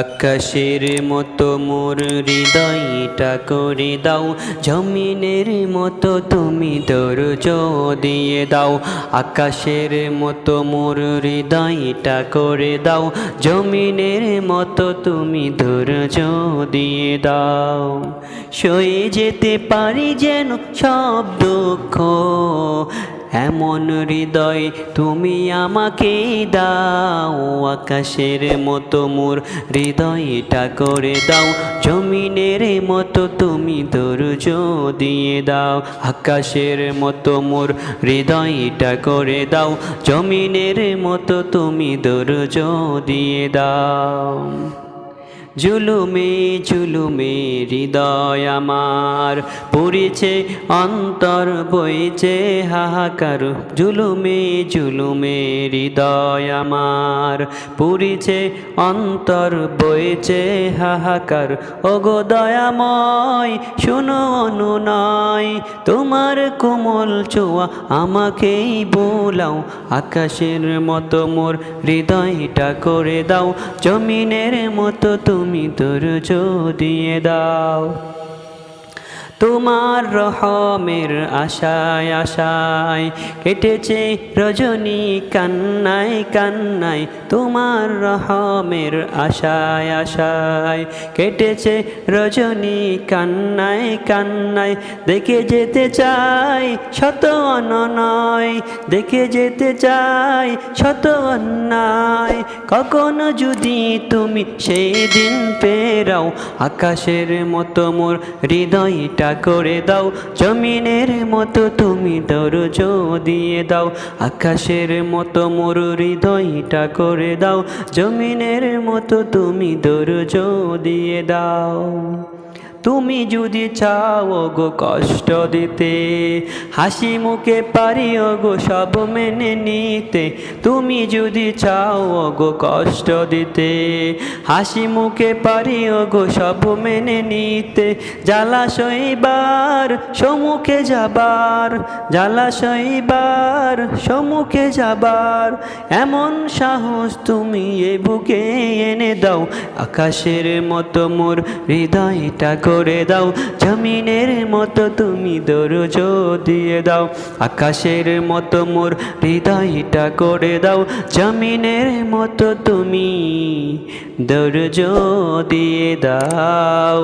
আকাশের মতো মোর হৃদয়টা করে দাও, জমিনের মতো তুমি দরজ দিয়ে দাও। আকাশের মতো মোর হৃদয়টা করে দাও, জমিনের মতো তুমি দরজ দিয়ে দাও। সয়ে যেতে পারি যেন সব দুঃখ এমন হৃদয় তুমি আমাকে দাও, আকাশের মতো মোর হৃদয়টা করে দাও, জমিনের মতো তুমি দরজ দিয়ে দাও, আকাশের মতো মোর হৃদয়টা করে দাও, জমিনের মতো তুমি দরজ দিয়ে দাও। জুলুমে জুলুমে হৃদয় আমার পড়েছে, অন্তর বইছে হাহাকার। জুলুমে জুলুমে হৃদয় আমার পড়েছে, অন্তর বইছে হাহাকার। ওগো দয়াময়, শুনো অনুনয়, তোমার কোমল চোয়া আমাকেই বোলাও। আকাশের মতো মোর হৃদয়টা করে দাও, জমিনের মতো তুমি দরজ দিয়ে দাও। তোমার রহমের আশায় আশায় কেটেছে রজনী কান্নায় কান্নায়, তোমার রহমের আশায় আশায় কেটেছে রজনী কান্নায় কান্নায়, দেখে যেতে চাই শত অনয় দেখে যেতে চাই শত অন্যায়, কখনো যদি তুমি সেই দিন পেরাও আকাশের মতো মোর হৃদয়টা করে দাও। জমিনের মতো তুমি দরজ দিয়ে দাও। আকাশের মতো মোর হৃদয়টা করে দাও। জমিনের মতো তুমি দরজ দিয়ে দাও। তুমি যদি চাও গো কষ্ট দিতে, হাসি মুখে পারি গো সব মেনে নিতে, তুমি যদি চাও গো কষ্ট দিতে, হাসি মুখে পারি গো সব মেনে নিতে জ্বালাশয়বার সম্মুখে যাবার জ্বালাশয়বার সম্মুখে যাবার, এমন সাহস তুমি এ বুকে এনে দাও, আকাশের মতো মোর হৃদয়টা করে দাও। জমিনের মতো তুমি দরজ দিয়ে দাও। আকাশের মতো মোর হৃদয়টা করে দাও। জমিনের মতো তুমি দরজ দিয়ে দাও।